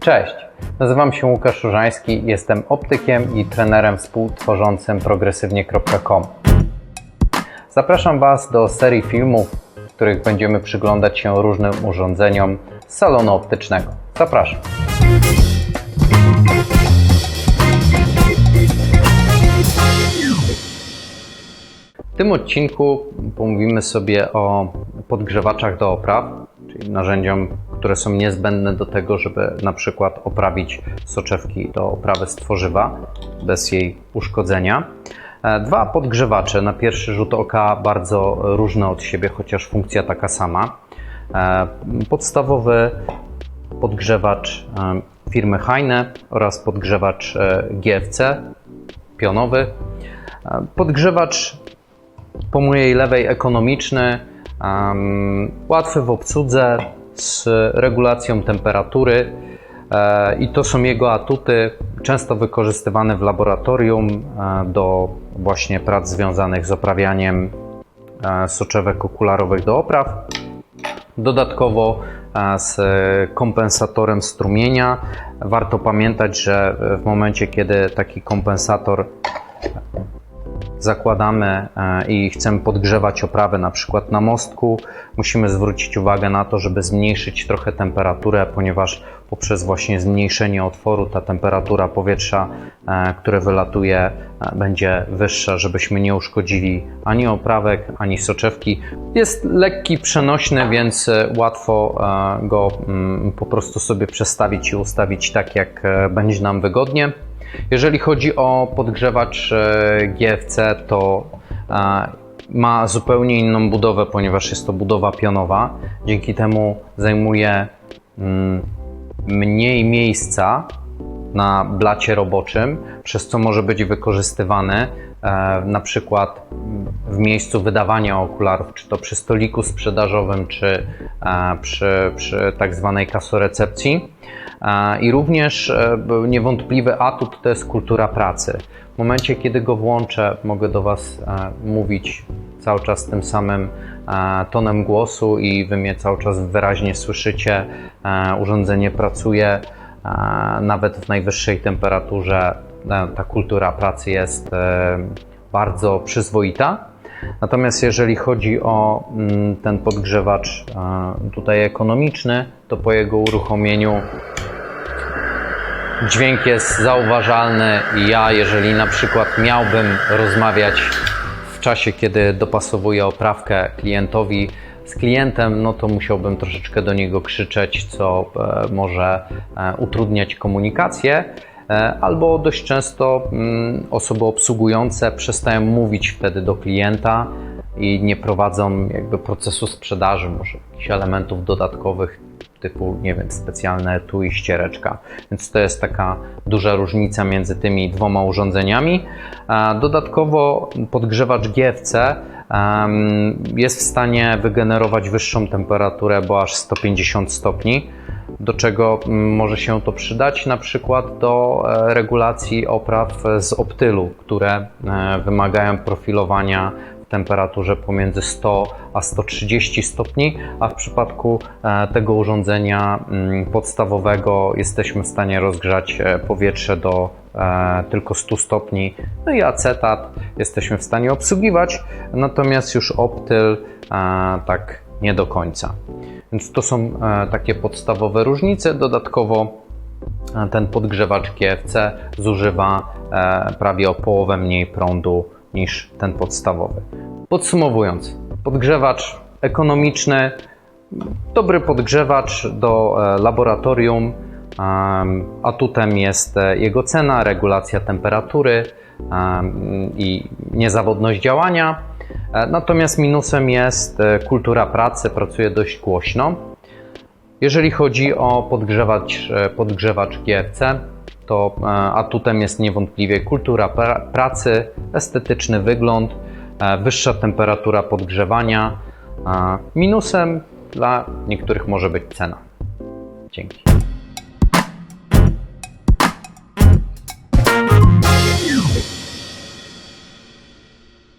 Cześć, nazywam się Łukasz Różański, jestem optykiem i trenerem współtworzącym progresywnie.com. Zapraszam Was do serii filmów, w których będziemy przyglądać się różnym urządzeniom z salonu optycznego. Zapraszam. W tym odcinku pomówimy sobie o podgrzewaczach do opraw, czyli narzędziom, które są niezbędne do tego, żeby na przykład oprawić soczewki do oprawy z tworzywa bez jej uszkodzenia. E, Dwa podgrzewacze, na pierwszy rzut oka bardzo różne od siebie, chociaż funkcja taka sama. E, Podstawowy podgrzewacz e, firmy Heine oraz podgrzewacz GFC pionowy. Podgrzewacz po mojej lewej ekonomiczny, łatwy w obsłudze, z regulacją temperatury e, i to są jego atuty, często wykorzystywane w laboratorium e, do właśnie prac związanych z oprawianiem e, soczewek okularowych do opraw. Dodatkowo z kompensatorem strumienia. Warto pamiętać, że w momencie, kiedy taki kompensator zakładamy e, i chcemy podgrzewać oprawę na przykład na mostku, musimy zwrócić uwagę na to, żeby zmniejszyć trochę temperaturę, ponieważ poprzez właśnie zmniejszenie otworu ta temperatura powietrza, e, które wylatuje, e, będzie wyższa, żebyśmy nie uszkodzili ani oprawek, ani soczewki. Jest lekki, przenośny, więc łatwo go mm, po prostu sobie przestawić i ustawić tak, jak będzie nam wygodnie. Jeżeli chodzi o podgrzewacz e, GFC, to e, ma zupełnie inną budowę, ponieważ jest to budowa pionowa. Dzięki temu zajmuje mm, mniej miejsca na blacie roboczym, przez co może być wykorzystywany e, na przykład w miejscu wydawania okularów, czy to przy stoliku sprzedażowym, czy e, przy, przy tak zwanej kasorecepcji. E, I również niewątpliwy atut to jest kultura pracy. W momencie, kiedy go włączę, mogę do Was mówić cały czas tym samym tonem głosu i Wy mnie cały czas wyraźnie słyszycie. Urządzenie pracuje nawet w najwyższej temperaturze. E, Ta kultura pracy jest e, bardzo przyzwoita. Natomiast jeżeli chodzi o mm, ten podgrzewacz e, tutaj ekonomiczny, to po jego uruchomieniu dźwięk jest zauważalny i ja, jeżeli na przykład miałbym rozmawiać w czasie, kiedy dopasowuję oprawkę klientowi z klientem, no to musiałbym troszeczkę do niego krzyczeć, co e, może e, utrudniać komunikację. E, Albo dość często mm, osoby obsługujące przestają mówić wtedy do klienta i nie prowadzą jakby procesu sprzedaży, może jakichś elementów dodatkowych typu, nie wiem, specjalne tu i ściereczka. Więc to jest taka duża różnica między tymi dwoma urządzeniami. Dodatkowo podgrzewacz GFC jest w stanie wygenerować wyższą temperaturę, bo aż 150 stopni. Do czego mm, może się to przydać? Na przykład do e, regulacji opraw z optylu, które e, wymagają profilowania temperaturze pomiędzy 100 a 130 stopni, a w przypadku e, tego urządzenia mm, podstawowego jesteśmy w stanie rozgrzać e, powietrze do e, tylko 100 stopni. No i acetat jesteśmy w stanie obsługiwać, natomiast już optyl tak nie do końca. Więc to są takie podstawowe różnice. Dodatkowo ten podgrzewacz GFC zużywa prawie o połowę mniej prądu niż ten podstawowy. Podsumowując, podgrzewacz ekonomiczny, dobry podgrzewacz do e, laboratorium. Em, Atutem jest e, jego cena, regulacja temperatury em, i niezawodność działania. E, Natomiast minusem jest kultura pracy, pracuje dość głośno. Jeżeli chodzi o podgrzewacz, podgrzewacz GFC, to e, atutem jest niewątpliwie kultura pra- pracy, estetyczny wygląd, e, wyższa temperatura podgrzewania. A Minusem dla niektórych może być cena. Dzięki.